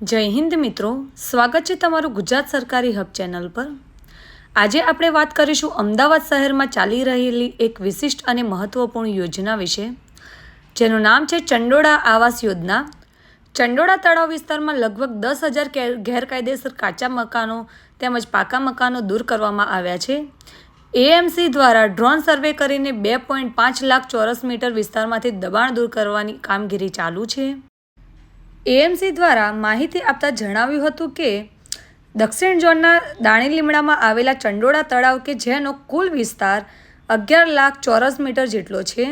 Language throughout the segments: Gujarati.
જય હિન્દ મિત્રો, સ્વાગત છે તમારું ગુજરાત સરકારી હબ ચેનલ પર. આજે આપણે વાત કરીશું અમદાવાદ શહેરમાં ચાલી રહેલી એક વિશિષ્ટ અને મહત્વપૂર્ણ યોજના વિશે, જેનું નામ છે ચંડોળા આવાસ યોજના. ચંડોળા તળાવ વિસ્તારમાં લગભગ દસ હજાર ગેરકાયદેસર કાચા મકાનો તેમજ પાકા મકાનો દૂર કરવામાં આવ્યા છે. એએમસી દ્વારા ડ્રોન સર્વે કરીને બે પોઈન્ટ પાંચ લાખ ચોરસ મીટર વિસ્તારમાંથી દબાણ દૂર કરવાની કામગીરી ચાલુ છે. એએમસી દ્વારા માહિતી આપતા જણાવ્યું હતું કે, દક્ષિણ ઝોનના દાણી લીમડામાં આવેલા ચંડોળા તળાવ કે જેનો કુલ વિસ્તાર અગિયાર લાખ ચોરસ મીટર જેટલો છે,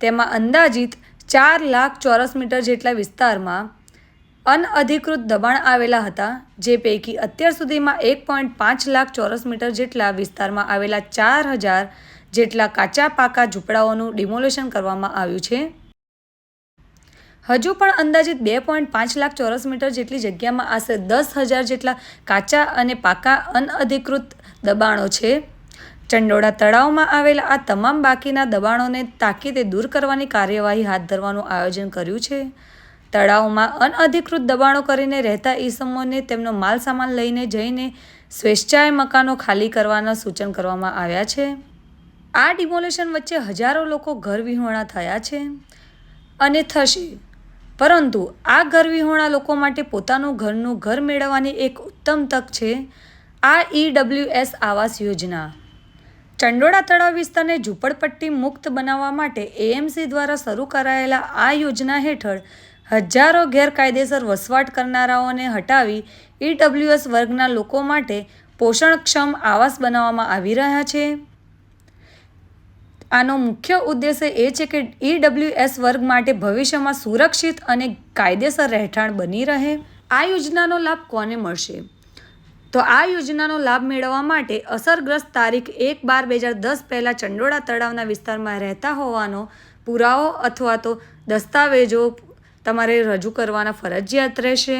તેમાં અંદાજિત ચાર લાખ ચોરસ મીટર જેટલા વિસ્તારમાં અનઅધિકૃત દબાણ આવેલા હતા, જે પૈકી અત્યાર સુધીમાં એક પોઈન્ટ પાંચ લાખ ચોરસ મીટર જેટલા વિસ્તારમાં આવેલા ચાર હજાર જેટલા કાચા પાકા ઝૂંપડાઓનું ડિમોલેશન કરવામાં આવ્યું છે. હજુ પણ અંદાજિત બે પોઈન્ટ પાંચ લાખ ચોરસ મીટર જેટલી જગ્યામાં આશરે દસ હજાર જેટલા કાચા અને પાકા અનઅધિકૃત દબાણો છે. ચંડોળા તળાવમાં આવેલા આ તમામ બાકીના દબાણોને તાકીદે દૂર કરવાની કાર્યવાહી હાથ ધરવાનું આયોજન કર્યું છે. તળાવમાં અનઅધિકૃત દબાણો કરીને રહેતા ઈસમોને તેમનો માલ સામાન લઈને જઈને સ્વેચ્છાએ મકાનો ખાલી કરવાના સૂચન કરવામાં આવ્યા છે. આ ડિમોલેશન વચ્ચે હજારો લોકો ઘર વિહોણા થયા છે. અને થશે. પરંતુ આ ઘર વિહોણા લોકો માટે પોતાનું ઘરનું ઘર મેળવવાની એક ઉત્તમ તક છે આ ઈડબ્લ્યુએસ આવાસ યોજના. ચંડોળા તળાવ વિસ્તારને ઝૂંપડપટ્ટી મુક્ત બનાવવા માટે એએમસી દ્વારા શરૂ કરાયેલા આ યોજના હેઠળ હજારો ગેરકાયદેસર વસવાટ કરનારાઓને હટાવી ઈડબ્લ્યુએસ વર્ગના લોકો માટે પોષણક્ષમ આવાસ બનાવવામાં આવી રહ્યા છે. આનો મુખ્ય ઉદ્દેશ્ય એ છે કે ઈડબ્લ્યુએસ વર્ગ માટે ભવિષ્યમાં સુરક્ષિત અને કાયદેસર રહેઠાણ બની રહે. આ યોજનાનો લાભ કોને મળશે? તો આ યોજનાનો લાભ મેળવવા માટે અસરગ્રસ્ત તારીખ એક બાર બે હજાર દસ પહેલાં ચંડોળા તળાવના વિસ્તારમાં રહેતા હોવાનો પુરાવો અથવા તો દસ્તાવેજો તમારે રજૂ કરવાના ફરજિયાત રહેશે.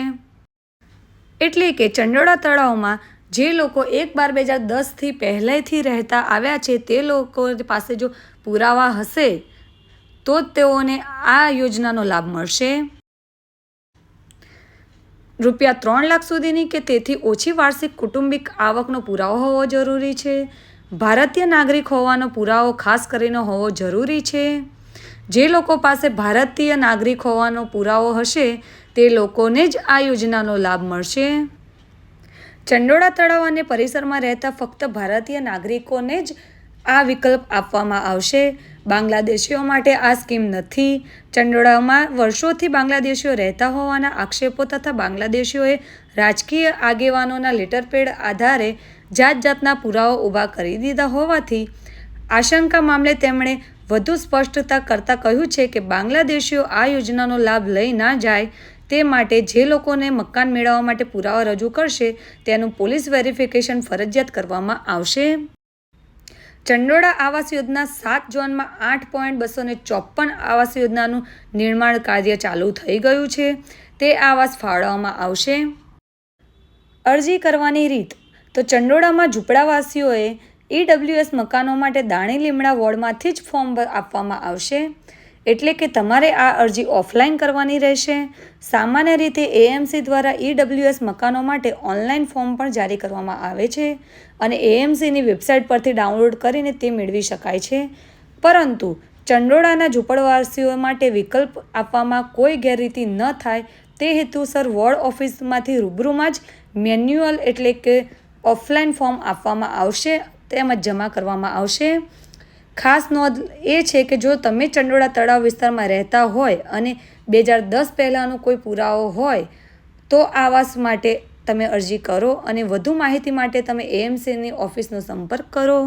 એટલે કે ચંડોળા તળાવમાં જે લોકો એક બાર બે હજાર દસથી પહેલેથી રહેતા આવ્યા છે, તે લોકો પાસે જો પુરાવા હશે, તો જ તેઓને આ યોજનાનો લાભ મળશે. રૂપિયા ત્રણ લાખ સુધીની કે તેથી ઓછી વાર્ષિક કુટુંબિક આવકનો પુરાવો હોવો જરૂરી છે. ભારતીય નાગરિક હોવાનો પુરાવો ખાસ કરીને હોવો જરૂરી છે. જે લોકો પાસે ભારતીય નાગરિક હોવાનો પુરાવો હશે, તે લોકોને જ આ યોજનાનો લાભ મળશે. ચંડોળા તળાવ અને પરિસરમાં રહેતા ફક્ત ભારતીય નાગરિકોને જ આ વિકલ્પ આપવામાં આવશે. બાંગ્લાદેશીઓ માટે આ સ્કીમ નથી. ચંડોળામાં વર્ષોથી બાંગ્લાદેશીઓ રહેતા હોવાના આક્ષેપો તથા બાંગ્લાદેશીઓએ રાજકીય આગેવાનોના લેટરપેડ આધારે જાત જાતના પુરાવા ઊભા કરી દીધા હોવાથી આશંકા મામલે તેમણે વધુ સ્પષ્ટતા કરતાં કહ્યું છે કે બાંગ્લાદેશીઓ આ યોજનાનો લાભ લઈ ના જાય તે માટે જે લોકોને મકાન મેળવવા માટે પુરાવા રજૂ કરશે, તેનું પોલીસ વેરિફિકેશન ફરજિયાત કરવામાં આવશે. ચંડોળા આવાસ યોજના સાત ઝોનમાં આઠ પોઈન્ટ બસો ને ચોપન આવાસ યોજનાનું નિર્માણ કાર્ય ચાલુ થઈ ગયું છે. તે આવાસ ફાળવવામાં આવશે. અરજી કરવાની રીત. તો ચંડોળામાં ઝૂંપડાવાસીઓએ ઈડબ્લ્યુએસ મકાનો માટે દાણી લીમડા વોર્ડમાંથી જ ફોર્મ આપવામાં આવશે. એટલે કે તમારે આ અરજી ઓફલાઈન કરવાની રહેશે. સામાન્ય રીતે એએમસી દ્વારા ઈડબ્લ્યુએસ મકાનો માટે ઓનલાઈન ફોર્મ પણ જારી કરવામાં આવે છે અને એએમસીની વેબસાઇટ પરથી ડાઉનલોડ કરીને તે મેળવી શકાય છે. પરંતુ ચંડોળાના ઝૂંપડવાસીઓ માટે વિકલ્પ આપવામાં કોઈ ગેરરીતિ ન થાય તે હેતુસર વોર્ડ ઓફિસમાંથી રૂબરૂમાં જ મેન્યુઅલ એટલે કે ઓફલાઈન ફોર્મ આપવામાં આવશે તેમજ જમા કરવામાં આવશે. ખાસ નોંધ એ છે કે જો તમે ચંડોળા તળાવ વિસ્તારમાં રહેતા હોય અને બે હજાર દસ પહેલાંનો કોઈ પુરાવો હોય, તો આવાસ માટે તમે અરજી કરો અને વધુ માહિતી માટે તમે એએમસીની ઓફિસનો સંપર્ક કરો.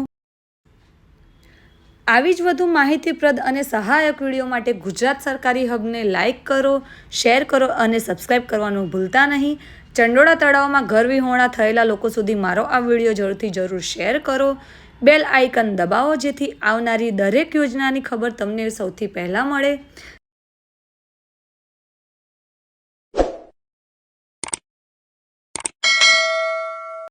આવી જ વધુ માહિતીપ્રદ અને સહાયક વીડિયો માટે ગુજરાત સરકારી હબને લાઇક કરો, શેર કરો અને સબસ્ક્રાઇબ કરવાનું ભૂલતા નહીં. ચંડોળા તળાવમાં ઘર વિહોણા થયેલા લોકો સુધી મારો આ વીડિયો જરૂરથી જરૂર શેર કરો. બેલ આઇકન દબાવો જેથી આવનારી દરેક યોજનાની ખબર તમને સૌથી પહેલાં મળે.